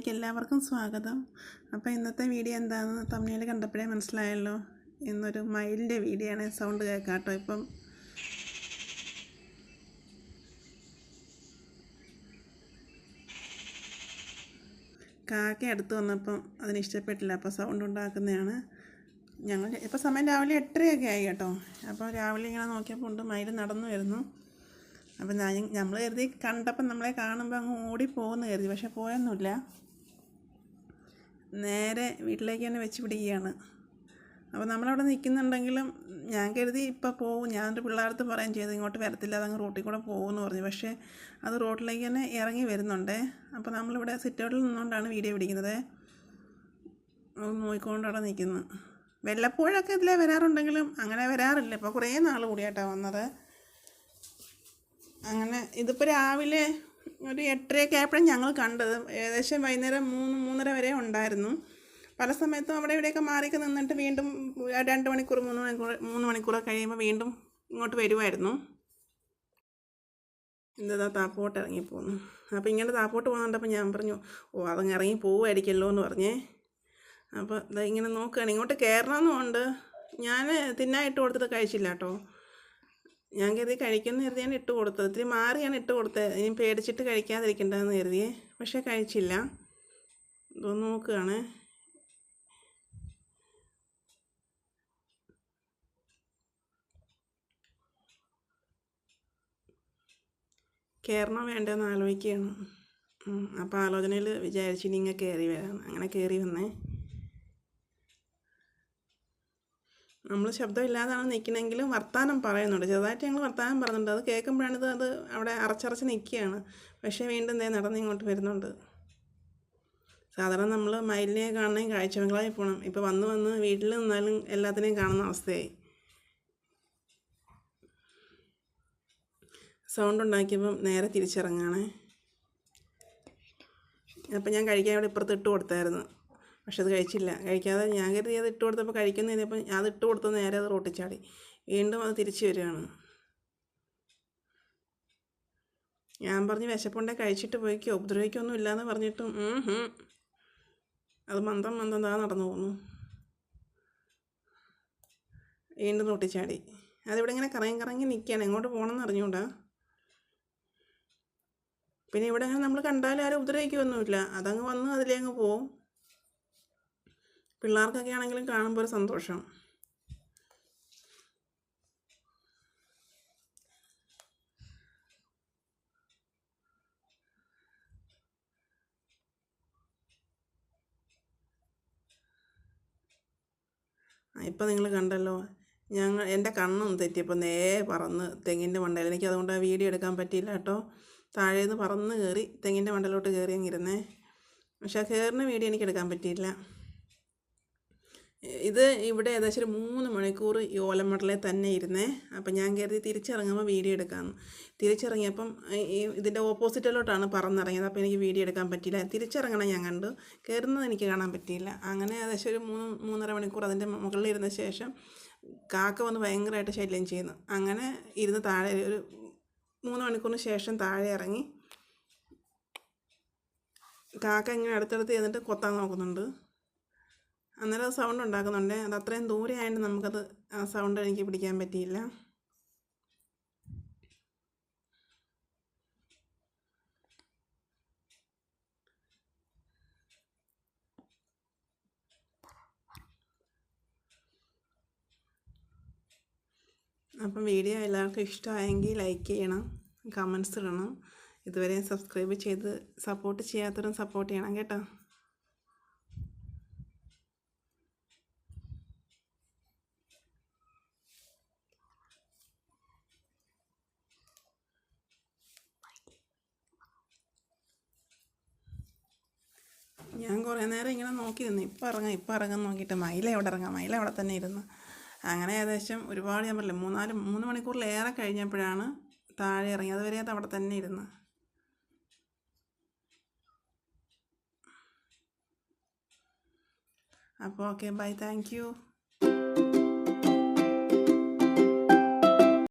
ചാനലിലേക്ക് എല്ലാവർക്കും സ്വാഗതം. അപ്പോൾ ഇന്നത്തെ വീഡിയോ എന്താണെന്ന് തമിഴിൽ കണ്ടപ്പോഴേ മനസ്സിലായല്ലോ. ഇന്നൊരു മയിലിന്റെ വീഡിയോ ആണ് സൗണ്ട് കേൾക്കാം കേട്ടോ ഇപ്പം. കാക്ക അടുത്ത് വന്നപ്പം അതിന് ഇഷ്ടപ്പെട്ടില്ല അപ്പോൾ സൗണ്ട് ഉണ്ടാക്കുന്നതാണ്. ഞങ്ങൾ ഇപ്പോൾ സമയം രാവിലെ എട്ടരയൊക്കെ ആയി കേട്ടോ. അപ്പോൾ രാവിലെ ഇങ്ങനെ നോക്കിയപ്പോൾ ഉണ്ട് മയിൽ നടന്നു വരുന്നു. അപ്പം ഞാൻ നമ്മൾ കരുതി കണ്ടപ്പം നമ്മളെ കാണുമ്പോൾ അങ്ങ് ഓടി പോകുന്നു കരുതി പക്ഷെ പോയൊന്നുമില്ല. നേരെ വീട്ടിലേക്ക് തന്നെ വെച്ച് പിടിക്കുകയാണ്. അപ്പോൾ നമ്മളവിടെ നിൽക്കുന്നുണ്ടെങ്കിലും ഞാൻ കരുതി ഇപ്പോൾ പോകും ഞാൻ എന്റെ പിള്ളേർത്ത് പറയുകയും ചെയ്തു ഇങ്ങോട്ട് വരത്തില്ല അതങ്ങ് റോട്ടിൽ കൂടെ പോകുമെന്ന് പറഞ്ഞു. പക്ഷേ അത് റോട്ടിലേക്ക് തന്നെ ഇറങ്ങി വരുന്നുണ്ടേ. അപ്പോൾ നമ്മളിവിടെ സിറ്റൗട്ടിൽ നിന്നുകൊണ്ടാണ് വീഡിയോ പിടിക്കുന്നത്. നോക്കിക്കൊണ്ട് അവിടെ നിൽക്കുന്നു. വെള്ളപ്പോഴൊക്കെ ഇതിലേ വരാറുണ്ടെങ്കിലും അങ്ങനെ വരാറില്ല. ഇപ്പോൾ കുറേ നാൾ കൂടിയായിട്ടാണ് വന്നത്. അങ്ങനെ ഇതിപ്പോൾ രാവിലെ ഒരു എട്ടരയൊക്കെ ആയപ്പോഴും ഞങ്ങൾ കണ്ടത്. ഏകദേശം വൈകുന്നേരം മൂന്ന് മൂന്നര വരെ ഉണ്ടായിരുന്നു. പല സമയത്തും അവിടെ ഇവിടെയൊക്കെ മാറിയൊക്കെ നിന്നിട്ട് വീണ്ടും രണ്ട് മണിക്കൂർ മൂന്ന് മണിക്കൂർ മൂന്ന് മണിക്കൂറൊക്കെ കഴിയുമ്പോൾ വീണ്ടും ഇങ്ങോട്ട് വരുമായിരുന്നു. എന്താ താപ്പോട്ട് ഇറങ്ങിപ്പോന്നു അപ്പോൾ ഇങ്ങനെ താപ്പോട്ട് പോകുന്നുണ്ടപ്പോൾ ഞാൻ പറഞ്ഞു ഓ അതങ്ങ് ഇറങ്ങി പോവുമായിരിക്കുമല്ലോ എന്ന് പറഞ്ഞേ. അപ്പോൾ ഇങ്ങനെ നോക്കുകയാണ്. ഇങ്ങോട്ട് കയറണമെന്നുണ്ട് ഞാൻ തിന്നായിട്ട് കൊടുത്തിട്ട് കഴിച്ചില്ല കേട്ടോ. ഞാൻ കരുതി കഴിക്കുന്ന കരുതിയാണ് ഇട്ട് കൊടുത്തത്. ഇത്തിരി മാറിയാണ് ഇട്ട് കൊടുത്തത്. ഇനി പേടിച്ചിട്ട് കഴിക്കാതിരിക്കണ്ടെന്ന് കരുതിയേ. പക്ഷേ കഴിച്ചില്ല. ഇതൊന്ന് നോക്കുകയാണ്. കയറണോ വേണ്ടതെന്ന് ആലോചിക്കുകയാണ്. അപ്പോൾ ആലോചനയിൽ വിചാരിച്ചു ഇങ്ങനെ കയറി വരാം. അങ്ങനെ കയറി വന്നേ. നമ്മൾ ശബ്ദമില്ലാതാണ് നിൽക്കണമെങ്കിലും വർത്തമാനം പറയുന്നുണ്ട്. ചെറുതായിട്ട് ഞങ്ങൾ വർത്തമാനം പറയുന്നുണ്ട് അത് കേൾക്കുമ്പോഴാണിത് അത് അവിടെ അറച്ചറച്ച് നിൽക്കുകയാണ് പക്ഷേ വീണ്ടും ദേ നടന്ന് ഇങ്ങോട്ട് വരുന്നുണ്ട്. സാധാരണ നമ്മൾ മയിലിനെ കാണണമെങ്കിൽ കാഴ്ചബംഗ്ലാവിൽ പോകണം ഇപ്പോൾ വന്ന് വന്ന് വീട്ടിൽ നിന്നാലും എല്ലാത്തിനെയും കാണുന്ന അവസ്ഥയായി. സൗണ്ട് ഉണ്ടാക്കിയപ്പം നേരെ തിരിച്ചിറങ്ങുകയാണേ അപ്പം ഞാൻ കഴിക്കാൻ ഇവിടെ ഇപ്പുറത്ത് ഇട്ട് കൊടുത്തായിരുന്നു. പക്ഷെ അത് കഴിച്ചില്ല. കഴിക്കാതെ ഞാൻ കരുതി അത് ഇട്ട് കൊടുത്തപ്പോൾ കഴിക്കുന്ന കഴിഞ്ഞപ്പോൾ അത് ഇട്ട് കൊടുത്ത നേരെ അത് റോട്ടിച്ചാടി. വീണ്ടും അത് തിരിച്ചു വരികയാണ്. ഞാൻ പറഞ്ഞ് വിശപ്പുണ്ടെ കഴിച്ചിട്ട് പോയിക്കോ. ഉപദ്രവിക്കൊന്നും ഇല്ലയെന്ന് പറഞ്ഞിട്ടും അത് മന്ദം മന്ദം താ നടന്നു പോന്നു. വീണ്ടും റോട്ടിച്ചാടി. അതിവിടെ ഇങ്ങനെ കറങ്ങി കറങ്ങി നിൽക്കുകയാണ് എങ്ങോട്ട് പോകണമെന്ന് അറിഞ്ഞുകൂടാ പിന്നെ ഇവിടെ അങ്ങനെ നമ്മൾ കണ്ടാലും ആരും ഉപദ്രവിക്കുകയൊന്നുമില്ല അതങ്ങ് വന്ന് അതിലേ അങ്ങ് പോവും. പിള്ളേർക്കൊക്കെ ആണെങ്കിലും കാണുമ്പോൾ ഒരു സന്തോഷം. ഇപ്പം നിങ്ങൾ കണ്ടല്ലോ ഞങ്ങൾ എന്റെ കണ്ണും തെറ്റിയപ്പോൾ നേ പറന്ന് തെങ്ങിന്റെ മണ്ടയിൽ. എനിക്ക് അതുകൊണ്ട് വീഡിയോ എടുക്കാൻ പറ്റിയില്ല കേട്ടോ. താഴേന്ന് പറന്ന് കയറി തെങ്ങിന്റെ മണ്ടലോട്ട് കയറി അങ്ങിരുന്നേ പക്ഷേ ആ കയറിന് വീഡിയോ എനിക്ക് എടുക്കാൻ പറ്റിയില്ല. ഇത് ഇവിടെ ഏകദേശം ഒരു മൂന്ന് മണിക്കൂർ ഈ ഓലമടലിൽ തന്നെ ഇരുന്നേ. അപ്പം ഞാൻ കരുതി തിരിച്ചിറങ്ങുമ്പോൾ വീഡിയോ എടുക്കാമെന്ന് തിരിച്ചിറങ്ങിയപ്പം ഈ ഇതിന്റെ ഓപ്പോസിറ്റിലോട്ടാണ് പറന്നിറങ്ങിയത്. അപ്പോൾ എനിക്ക് വീഡിയോ എടുക്കാൻ പറ്റിയില്ല. തിരിച്ചിറങ്ങണം ഞാൻ കണ്ടു. കയറുന്നത് എനിക്ക് കാണാൻ പറ്റിയില്ല. അങ്ങനെ ഏകദേശം ഒരു മൂന്ന് മൂന്നര മണിക്കൂർ അതിന്റെ മുകളിൽ ഇരുന്ന ശേഷം കാക്ക വന്ന് ഭയങ്കരമായിട്ട് ശല്യം ചെയ്യുന്നു. അങ്ങനെ ഇരുന്ന് താഴെ ഒരു മൂന്ന് മണിക്കൂറിന് ശേഷം താഴെ ഇറങ്ങി കാക്ക ഇങ്ങനെ അടുത്തടുത്ത് ചെന്നിട്ട് കൊത്താൻ നോക്കുന്നുണ്ട്. അന്നേരം അത് സൗണ്ട് ഉണ്ടാക്കുന്നുണ്ട്. അത് അത്രയും ദൂരെ ആയതുകൊണ്ട് നമുക്കത് ആ സൗണ്ട് എനിക്ക് പിടിക്കാൻ പറ്റിയില്ല. അപ്പം വീഡിയോ എല്ലാവർക്കും ഇഷ്ടമായെങ്കിൽ ലൈക്ക് ചെയ്യണം കമൻസ് ഇടണം. ഇതുവരെ സബ്സ്ക്രൈബ് ചെയ്ത് സപ്പോർട്ട് ചെയ്യാത്തവരും സപ്പോർട്ട് ചെയ്യണം കേട്ടോ. ഞാൻ കുറേ നേരം ഇങ്ങനെ നോക്കി നിന്നു ഇപ്പം ഇറങ്ങാം ഇപ്പം ഇറങ്ങാൻ നോക്കിയിട്ട് മയില എവിടെ ഇറങ്ങാം മയില അവിടെ തന്നെ ഇരുന്നു. അങ്ങനെ ഏകദേശം ഒരുപാട് ഞാൻ പറഞ്ഞില്ല മൂന്നാൽ മൂന്ന് മണിക്കൂറിലേറെ കഴിഞ്ഞപ്പോഴാണ് താഴെ ഇറങ്ങി. അതുവരെ അത് അവിടെ തന്നെ ഇരുന്ന്. അപ്പോൾ ഓക്കെ ബൈ താങ്ക് യു.